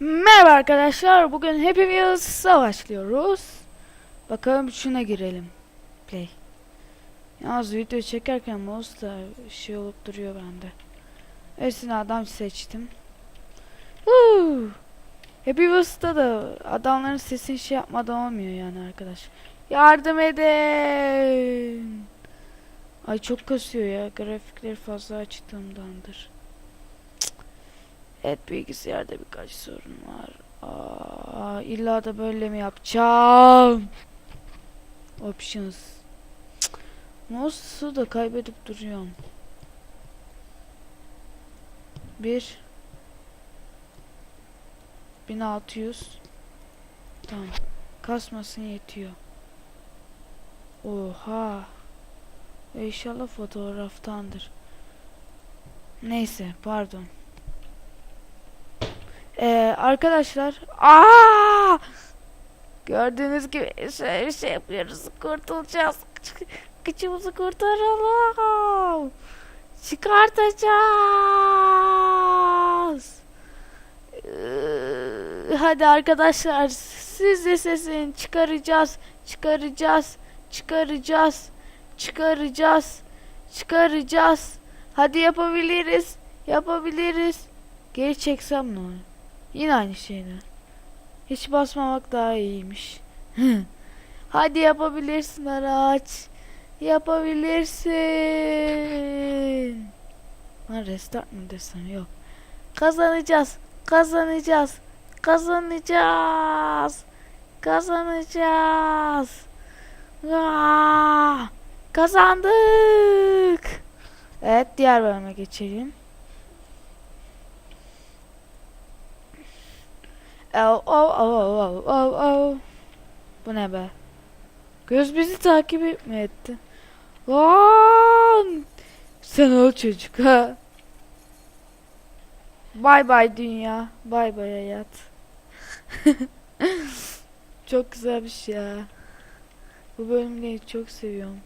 Merhaba arkadaşlar. Bugün Happy Wheels'a başlıyoruz. Bakalım şuna girelim. Play. Yalnız video çekerken mouse da şey olup duruyor bende. Öylesine adam seçtim. Woo! Happy Wheels'ta da adamların sesini şey yapmadan olmuyor yani arkadaş. Yardım edin. Ay çok kasıyor ya. Grafikleri fazla açtığımdandır. Evet bilgisayarda birkaç sorun var. Aa, illa da böyle mi yapacağım? Options. Mouse'u da kaybedip duruyorum. Bir. 1600. Tamam. Kasmasın yetiyor. Oha. İnşallah fotoğraftandır. Neyse pardon. Ee, arkadaşlar. Aa! Gördüğünüz gibi şöyle şey yapıyoruz. Kurtulacağız. Kıç- Kıçımızı kurtaralım. Çıkartacağız. Ee, Hadi arkadaşlar siz de sesini çıkaracağız. Çıkaracağız. Çıkaracağız. Çıkaracağız. Çıkaracağız. Hadi yapabiliriz. Yapabiliriz. Geri çeksem ne olur? Yine aynı şeyler. Hiç basmamak daha iyiymiş. Hadi yapabilirsin araç. Yapabilirsin. Lan restart mı desem yok. Kazanacağız. Kazanacağız. Kazanacağız. Kazanacağız. Aa, kazandık. Evet diğer bölüme geçelim. Oh, oh, oh, oh, oh, oh. Bu ne be? Göz bizi takip mi etti? Lan! Sen ol çocuk ha. Bay bay dünya. Bay bay hayat. çok güzelmiş ya. Bu bölümleri çok seviyorum.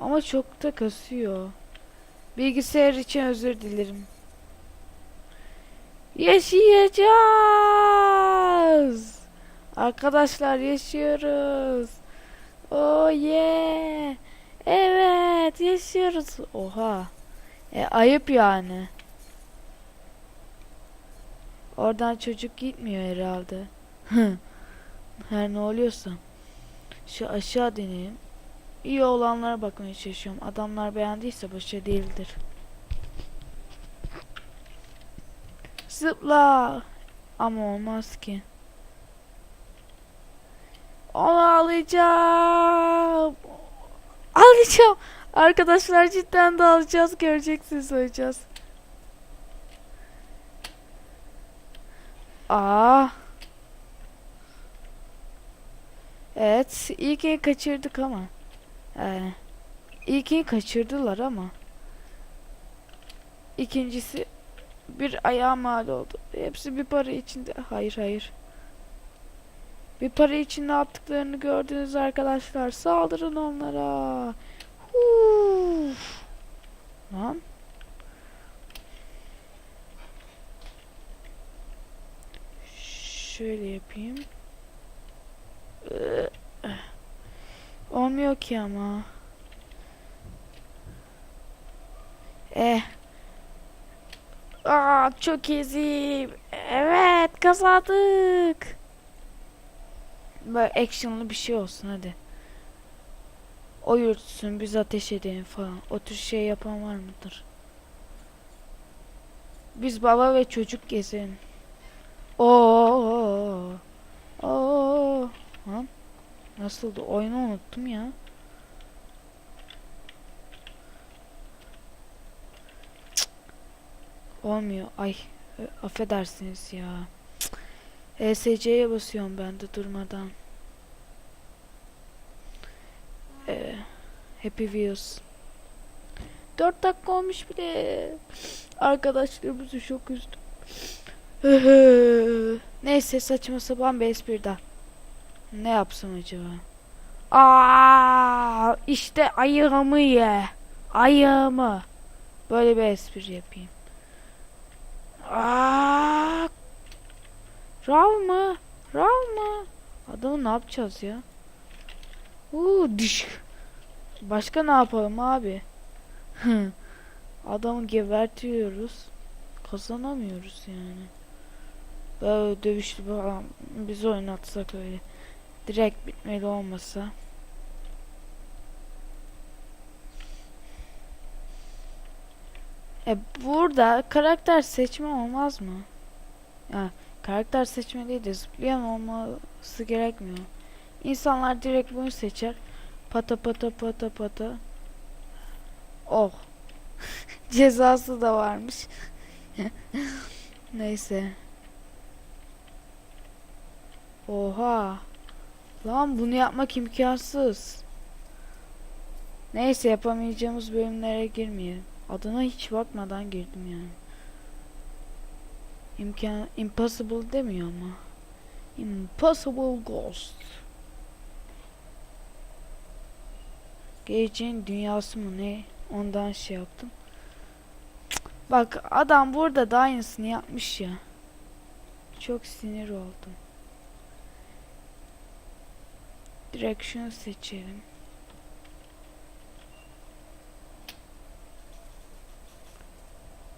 Ama çok da kasıyor. Bilgisayar için özür dilerim. Yaşayacağız. Arkadaşlar yaşıyoruz. Oh yeah. Evet yaşıyoruz. Oha. E, ayıp yani. Oradan çocuk gitmiyor herhalde. Her ne oluyorsa. Şu aşağı deneyelim. İyi olanlara bakmaya çalışıyorum. Adamlar beğendiyse başa değildir. Zıpla. Ama olmaz ki. Onu alacağım. Alacağım. Arkadaşlar cidden de alacağız. Göreceksiniz alacağız. Aa. Evet. İlkini kaçırdık ama. Ee, ilkini kaçırdılar ama. İkincisi bir ayağa mal oldu. Hepsi bir para içinde. Hayır hayır. Bir para için ne yaptıklarını gördünüz arkadaşlar. Saldırın onlara. Uf. Lan. Şöyle yapayım. Olmuyor ki ama. Eh. Aa, çok eziyim. Evet kazandık. Böyle actionlı bir şey olsun hadi. O yürütsün biz ateş edelim falan. O tür şey yapan var mıdır? Biz baba ve çocuk gezelim. Oo. Oo. Lan. Nasıldı? Oyunu unuttum ya. Olmuyor. Ay. Affedersiniz ya. ESC'ye basıyorum ben de durmadan. Ee, Happy Wheels. 4 dakika olmuş bile. Arkadaşlarımızı çok üzdüm. Neyse saçma sapan bir espri daha. Ne yapsam acaba? Aa, işte ayağımı ye. Ayağımı. Böyle bir espri yapayım. Aa, Rav mı? Rav mı? Adamı ne yapacağız ya? Uuu diş. Başka ne yapalım abi? Adamı gebertiyoruz. Kazanamıyoruz yani. Böyle dövüşlü falan biz oynatsak öyle. Direkt bitmeli olmasa. E burada karakter seçme olmaz mı? Ya karakter seçme değil de zıplayan olması gerekmiyor. İnsanlar direkt bunu seçer. Pata pata pata pata. Oh. Cezası da varmış. Neyse. Oha. Lan bunu yapmak imkansız. Neyse yapamayacağımız bölümlere girmeyelim. Adına hiç bakmadan girdim yani. İmkan impossible demiyor ama. Impossible Ghost. Geleceğin dünyası mı ne? Ondan şey yaptım. Bak adam burada da aynısını yapmış ya. Çok sinir oldum. Direkt şunu seçelim.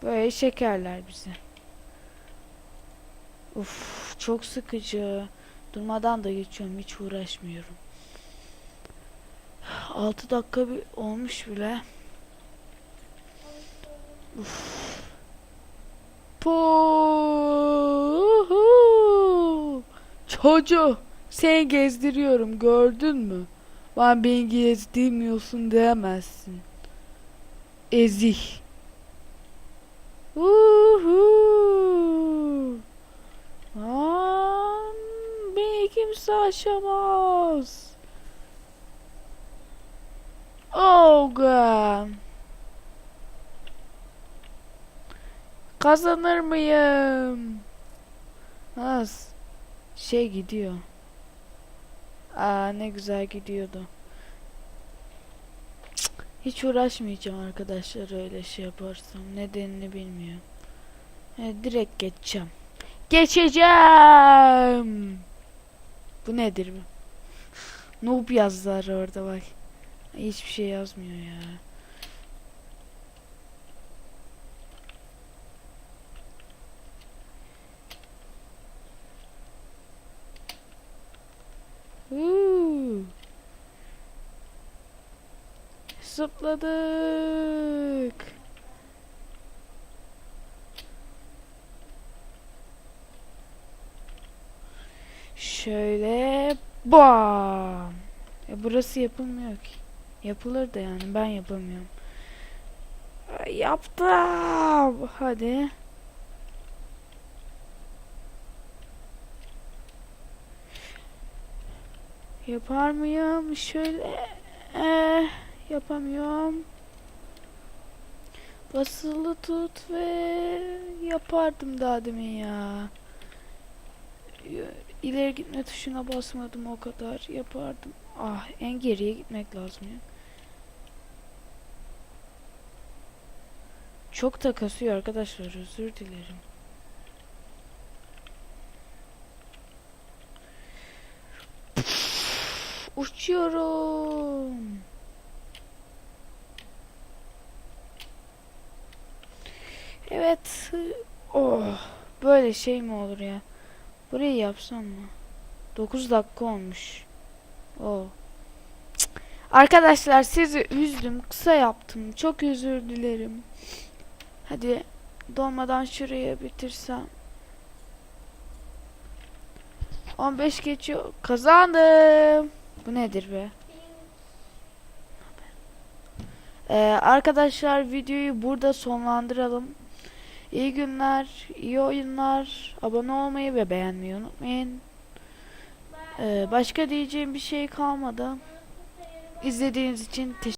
Böyle şekerler bize. Uf, çok sıkıcı. Durmadan da geçiyorum, hiç uğraşmıyorum. 6 dakika bir olmuş bile. Uf. Puhu. Çocuğu seni gezdiriyorum gördün mü? Ben beni gezdirmiyorsun diyemezsin. Ezih. Uhu. Lan beni kimse aşamaz. Oh God. Kazanır mıyım? Az şey gidiyor. Aa ne güzel gidiyordu. Hiç uğraşmayacağım arkadaşlar öyle şey yaparsam. Nedenini bilmiyorum. E, direkt geçeceğim. Geçeceğim. Bu nedir bu? Noob yazdılar orada bak. Hiçbir şey yazmıyor ya. Uuu. Zıpladık. Şöyle bam. E burası yapılmıyor ki. Yapılır da yani ben yapamıyorum. Yaptım. Hadi. Yapar mıyım? Şöyle. Eh, yapamıyorum. Basılı tut ve yapardım daha demin ya. İleri gitme tuşuna basmadım o kadar. Yapardım. Ah en geriye gitmek lazım ya. Çok da arkadaşlar özür dilerim. Uçuyorum. Evet. Oh. Böyle şey mi olur ya? Burayı yapsam mı? 9 dakika olmuş. Oh. Arkadaşlar sizi üzdüm. Kısa yaptım. Çok özür dilerim. Hadi dolmadan şuraya bitirsem. 15 geçiyor. Kazandım. Bu nedir be? Ee, arkadaşlar videoyu burada sonlandıralım. İyi günler, iyi oyunlar. Abone olmayı ve beğenmeyi unutmayın. Ee, başka diyeceğim bir şey kalmadı. İzlediğiniz için teşekkür